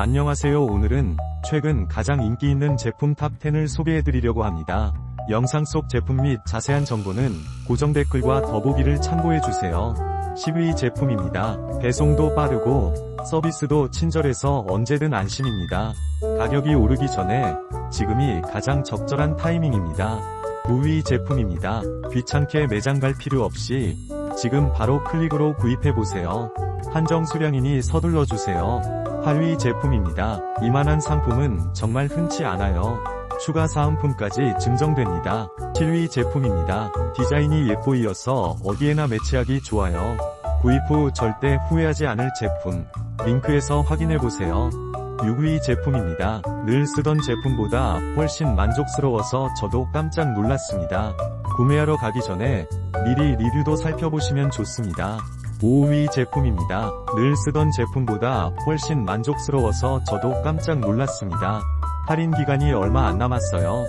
안녕하세요 오늘은 최근 가장 인기 있는 제품 탑10을 소개해드리려고 합니다. 영상 속 제품 및 자세한 정보는 고정 댓글과 더보기를 참고해주세요. 10위 제품입니다. 배송도 빠르고 서비스도 친절해서 언제든 안심입니다. 가격이 오르기 전에 지금이 가장 적절한 타이밍입니다. 9위 제품입니다. 귀찮게 매장 갈 필요 없이 지금 바로 클릭으로 구입해보세요. 한정 수량이니 서둘러 주세요. 8위 제품입니다. 이만한 상품은 정말 흔치 않아요. 추가 사은품까지 증정됩니다. 7위 제품입니다. 디자인이 예뻐이어서 어디에나 매치하기 좋아요. 구입 후 절대 후회하지 않을 제품. 링크에서 확인해보세요. 6위 제품입니다. 늘 쓰던 제품보다 훨씬 만족스러워서 저도 깜짝 놀랐습니다. 구매하러 가기 전에 미리 리뷰도 살펴보시면 좋습니다. 5위 제품입니다. 늘 쓰던 제품보다 훨씬 만족스러워서 저도 깜짝 놀랐습니다. 할인 기간이 얼마 안 남았어요.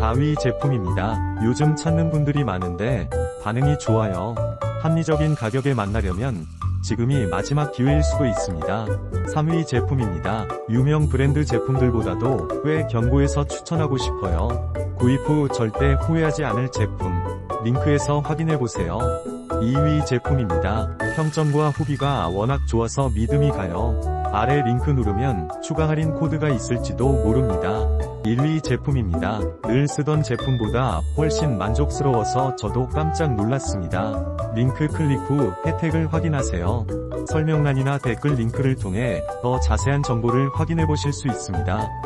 4위 제품입니다. 요즘 찾는 분들이 많은데 반응이 좋아요. 합리적인 가격에 만나려면 지금이 마지막 기회일 수도 있습니다. 3위 제품입니다. 유명 브랜드 제품들보다도 꽤 견고해서 추천하고 싶어요. 구입 후 절대 후회하지 않을 제품. 링크에서 확인해보세요. 2위 제품입니다. 평점과 후기가 워낙 좋아서 믿음이 가요. 아래 링크 누르면 추가 할인 코드가 있을지도 모릅니다. 1위 제품입니다. 늘 쓰던 제품보다 훨씬 만족스러워서 저도 깜짝 놀랐습니다. 링크 클릭 후 혜택을 확인하세요. 설명란이나 댓글 링크를 통해 더 자세한 정보를 확인해 보실 수 있습니다.